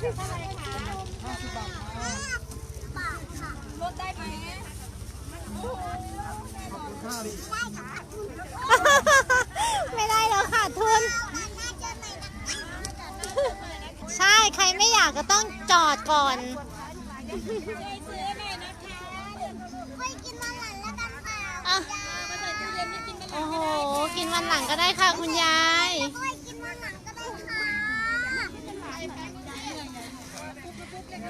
ได้ไหมขอบคุณค่าดิไม่ได้แล้วค่ะทุน ใช่ใครไม่อยากก็ต้องจอดก่อนช่วยซื้อหน่อยนะคะอะมาใส่ตู้เย็นนี่กินไม่หลัโอ้บโห กินวันหลังก็ได้ค่ะคุณยาย โอ้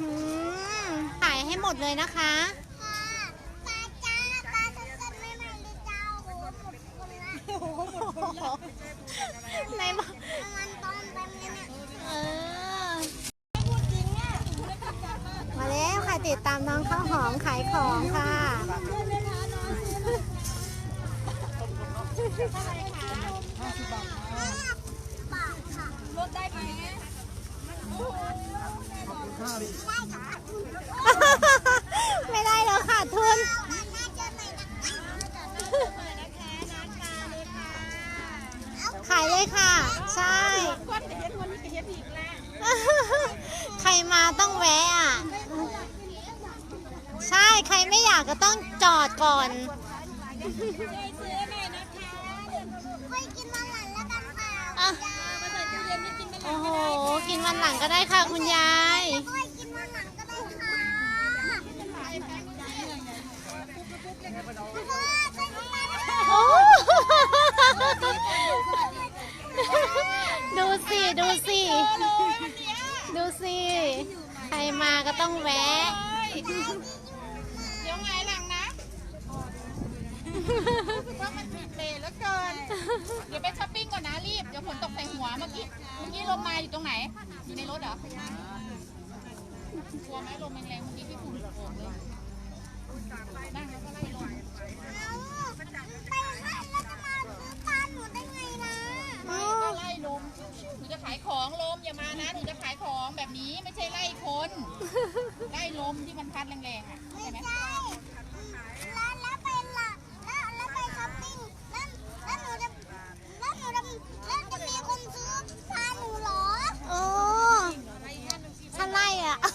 อืมถ่ายให้หมดเลยนะคะในบอกเออ มาแล้วค่ะติดตามน้องข้าวหอมขายของค่ะ ห้าสิบบาทครับลดได้ไหมขอบคุณค่าดิ ไม่ได้แล้วค่ะทุนขายเลยค่ะ ใช่ใครมาต้องแวะอะ ใช่ใครไม่อยากก็ต้องจอดก่อน ช่วยซื้อหน่อยนะคะ อะ มาใส่ตู้เย็นนี่กินไม่หลัโอ้บโห กินวันหลังก็ได้ค่ะคุณยายโอ้ดูสิ ดูสิ ดูสิ ใครมาก็ต้องแวะเดี๋ยวไงหลั งนะว่ามันผิดเบรแล้วเกิน เดี๋ยวไปช้อปปิ้งก่อนนะรีบ เดี๋ยวฝนตกใส่หัวเมื่อกี้ เมื่อกี้ลมมาอยู่ตรงไหน อยู่ในรถเหรอกลัวไหมลมแรงๆเมื่อกี้พี่ฝุ่นโอบเลยนั่งแล้วก็ไล่ลมไม่ก็ไล่ลมหนูจะขายของลมอย่ามานะหนูจะขายของแบบนี้ไม่ใช่ไล่คน ไล่ลมที่มันพัดแรงๆอะใช่ไหม โอ้ถ้าไล่อะ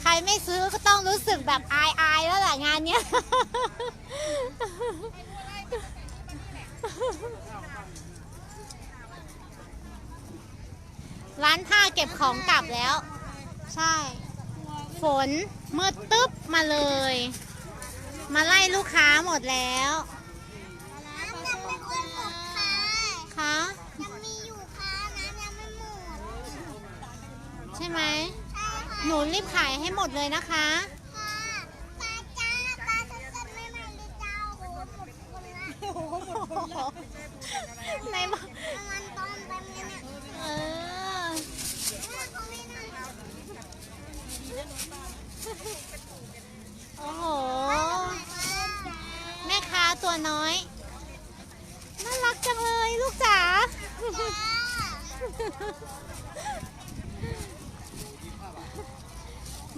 ใครไม่ซื้อก็ต้องรู้สึกแบบอายอายๆแล้วแหละงานเนี้ย ร้านผ้าเก็บของกลับแล้ว ใช่ ฝนมืดตึ๊บมาเลย มาไล่ลูกค้าหมดแล้วคะยังมีอยู่ค่ะน้ำยังไม่หมด ใช่ไหมใช่ค่ะ หนูรีบขายให้หมดเลยนะคะ ค่ะปลาจ้าปลาสดๆไม่ใหม่เลยเจ้าโอ้โหหมดคนละในบอกมันต้มเต็มเลยเนี่ยเออเขาไม่น่าโอ้โห แม่ค้าตัวน้อย น่ารักจังเลยลูกจ๋า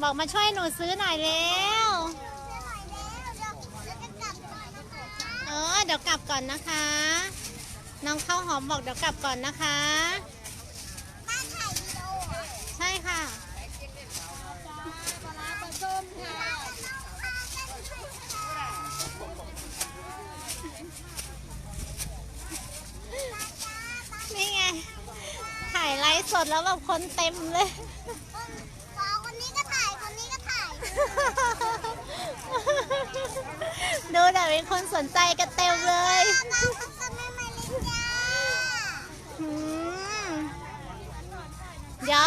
บอกมาช่วยหนูซื้อหน่อยเร็ว เออเดี๋ยวกลับก่อนนะคะ น้องข้าวหอมบอกเดี๋ยวกลับก่อนนะคะ ใช่ค่ะนี่ไง ถ่ายไลฟ์สดแล้วแบบคนเต็มเลย ดูแต่เป็นคนสนใจกันเต็มเลยเดี๋ยว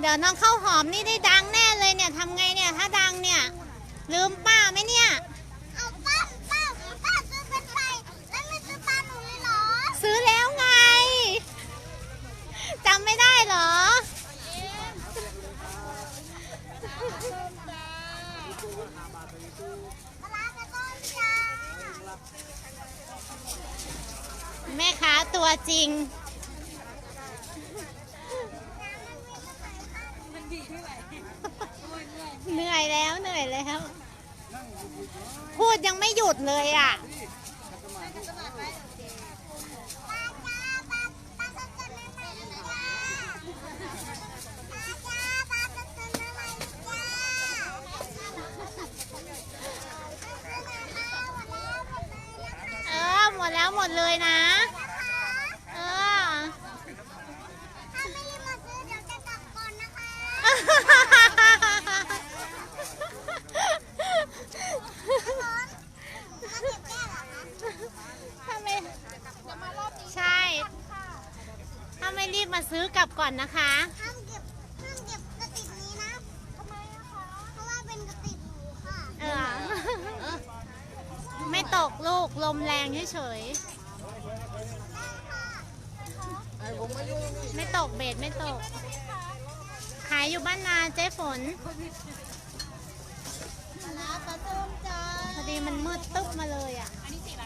เดี๋ยวน้องข้าวหอมนี่ได้ดังแน่เลยเนี่ยทำไงเนี่ย ถ้าดังเนี่ย ลืมป้าไหมเนี่ย ตัวจริง เหนื่อยแล้วเหนื่อยแล้ว พูดยังไม่หยุดเลยอะเลยจ้าปลาจ้าปลาสดๆใหม่ๆเลยจ้าเอหมดแล้วหมดเลยนะคะอ หมดแล้วหมดเลยนะ เออ ถ้าไม่รีบมาซื้อเดี๋ยวจะกลับก่อนนะคะร้อนมาเก็บแก้วเหรอคะ ถ้าไม่ใช่ ถ้าไม่ รีบมาซื้อกลับก่อนนะคะ ห้ามเก็บห้ามเก็บกระติกนี้นะทำไมนะคะเพราะว่าเป็นกระติกหนูค่ะเออ ไม่ตกลูก ลมแรงเฉยๆไม่ตกเบ็ดไม่ตก ขายอยู่บ้านนาเจ๊ฝนแล้วปลาส้มจ้าพอดีมันมืดตึ๊บมาเลยอะ อันนี้สีอะไร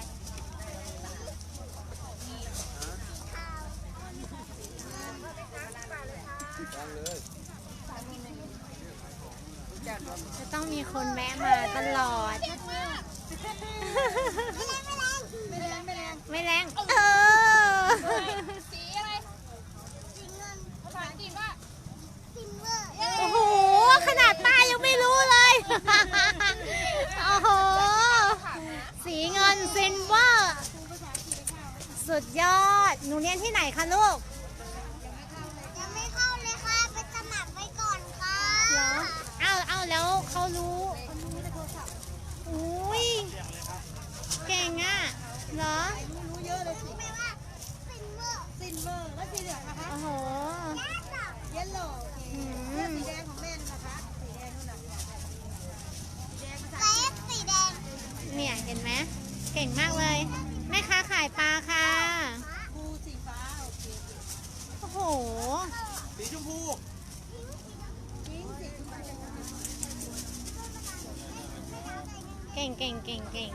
จะต้อง มีคนแวะมาตลอด ไม่แรงไม่แรงไม่แรง เออ สีอะไรสีเงินภาษาอังกฤษว่าซิลเวอร์โอ้โห ขนาดป้ายังไม่รู้เลย โอ้โห สีเงินซินเวอร์ สุดยอด หนูเรียนที่ไหนคะลูก ยังไม่เข้าเลยค่ะ ไปสมัครไว้ก่อนค่ะ เหรอ เอ้าเอ้าแล้วเขารู้อุ้ยเก่งอะเหรอรู้เยอะเลยสิไม่ว่าซิลเวอร์ซิลเวอร์แล้วสีเหลืองนะคะโอ้โหเยลโล่อืมสีแดงของแม่นะคะสีแดงนู่นน่ะแดงภาษาสีแดงเนี่ยเห็นไหมเก่งมากเลยแม่ค้าขายปลาค่ะภูสีฟ้าโอเคโอ้โหสีชมพูทิ้งสี เก่งเก่งเก่งเก่ง